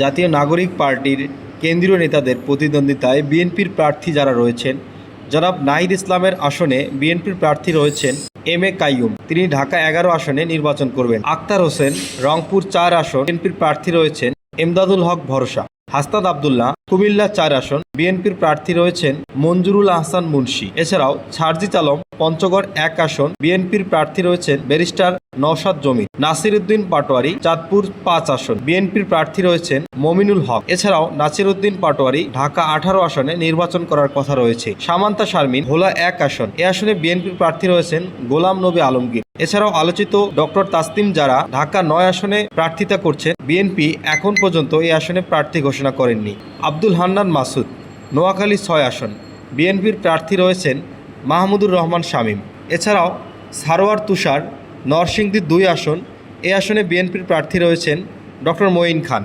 জাতীয় নাগরিক পার্টির কেন্দ্রীয় নেতাদের প্রতিদ্বন্দ্বিতায় বিএনপির প্রার্থী যারা রয়েছেন, জনাব নাহিদ ইসলামের আসনে বিএনপির প্রার্থী রয়েছেন এম এ কাইয়ুম। তিনি ঢাকা এগারো আসনে নির্বাচন করবেন। আক্তার হোসেন রংপুর চার আসন, বিএনপির প্রার্থী রয়েছেন এমদাদুল হক ভরসা। হাস্তাদ আবদুল্লাহ কুমিল্লা চার আসন, বিএনপির প্রার্থী রয়েছেন মঞ্জুরুল আহসান মুন্সি। এছাড়াও ছারজিত আলম পঞ্চগড় এক আসন, বিএনপির প্রার্থী রয়েছেন ব্যারিস্টার নওশাদ জমির নাসিরউদ্দিন পাটোয়ারি, চাঁদপুর পাঁচ আসন, বিএনপির প্রার্থী রয়েছেন মমিনুল হক। এছাড়াও নাসিরউদ্দিন পাটোয়ারি ঢাকা আঠারো আসনে নির্বাচন করার কথা রয়েছে। সামান্তা শারমিন, ভোলা এক আসন, এ আসনে বিএনপির প্রার্থী রয়েছেন গোলাম নবী আলমগীর। এছাড়াও আলোচিত ডক্টর তাসতিম যারা ঢাকা নয় আসনে প্রার্থিতা করছেন বিএনপি, এখন পর্যন্ত এই আসনে প্রার্থী ঘোষণা করেননি। আব্দুল হান্নান মাসুদ, নোয়াখালী ছয় আসন, বিএনপির প্রার্থী রয়েছেন মাহমুদুর রহমান শামীম। এছাড়াও সারোয়ার তুষার, নরসিংদীর দুই আসন, এ আসনে বিএনপির প্রার্থী রয়েছেন ডক্টর মঈন খান।